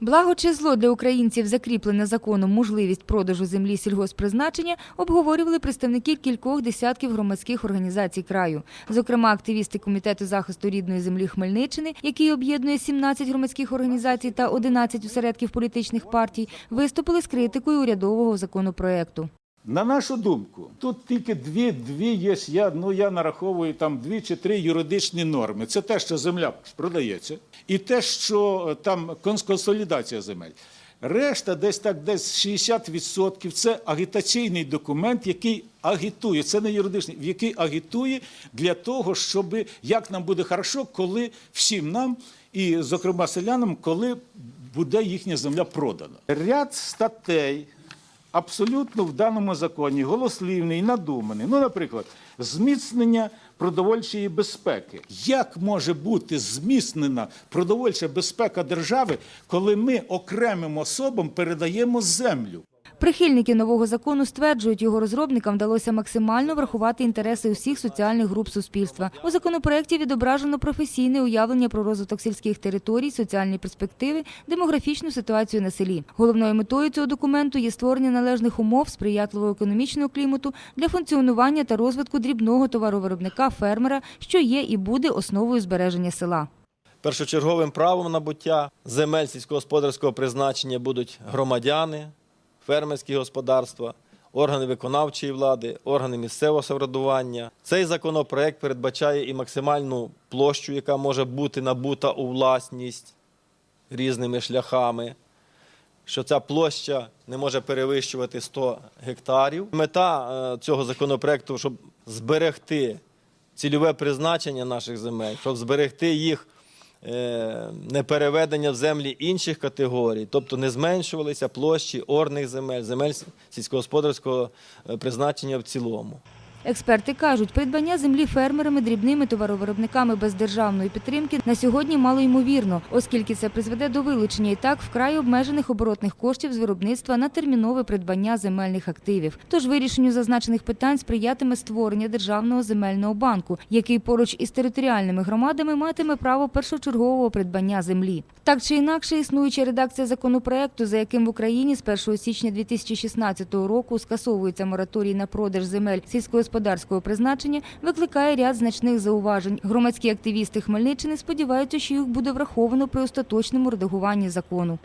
Благо чи зло для українців закріплена законом можливість продажу землі сільгосппризначення обговорювали представники кількох десятків громадських організацій краю. Зокрема, активісти комітету захисту рідної землі Хмельниччини, який об'єднує 17 громадських організацій та 11 осередків політичних партій, виступили з критикою урядового законопроекту. На нашу думку, тут тільки дві, дві є, я, ну, я нараховую там дві чи три юридичні норми. Це те, що земля продається, і те, що е, там конс- консолідація земель. Решта, десь так, десь 60% – це агітаційний документ, який агітує, це не юридичний, який агітує для того, щоб як нам буде хорошо, коли всім нам, і, зокрема, селянам, коли буде їхня земля продана. Ряд статей абсолютно в даному законі голослівний, надуманий. Ну, наприклад, зміцнення продовольчої безпеки. Як може бути зміцнена продовольча безпека держави, коли ми окремим особам передаємо землю? Прихильники нового закону стверджують, його розробникам вдалося максимально врахувати інтереси усіх соціальних груп суспільства. У законопроекті відображено професійне уявлення про розвиток сільських територій, соціальні перспективи, демографічну ситуацію на селі. Головною метою цього документу є створення належних умов сприятливого економічного клімату для функціонування та розвитку дрібного товаровиробника фермера, що є і буде основою збереження села. Першочерговим правом набуття земель сільськогосподарського призначення будуть громадяни, фермерські господарства, органи виконавчої влади, органи місцевого самоврядування. Цей законопроект передбачає і максимальну площу, яка може бути набута у власність різними шляхами. Що ця площа не може перевищувати 100 гектарів. Мета е, цього законопроекту, щоб зберегти цільове призначення наших земель, щоб зберегти їх е, непереведення в землі інших категорій, тобто не зменшувалися площі орних земель, земель сільськогосподарського е, призначення в цілому. Експерти кажуть, придбання землі фермерами, дрібними товаровиробниками без державної підтримки на сьогодні мало ймовірно, оскільки це призведе до вилучення і так вкрай обмежених оборотних коштів з виробництва на термінове придбання земельних активів. Тож вирішенню зазначених питань сприятиме створення державного земельного банку, який поруч із територіальними громадами матиме право першочергового придбання землі. Так чи інакше, існуюча редакція законопроекту, за яким в Україні з 1 січня 2016 року скасовується мораторій на продаж земель сільськогосподарського призначення, викликає ряд значних зауважень. Громадські активісти Хмельниччини сподіваються, що їх буде враховано при остаточному редагуванні закону.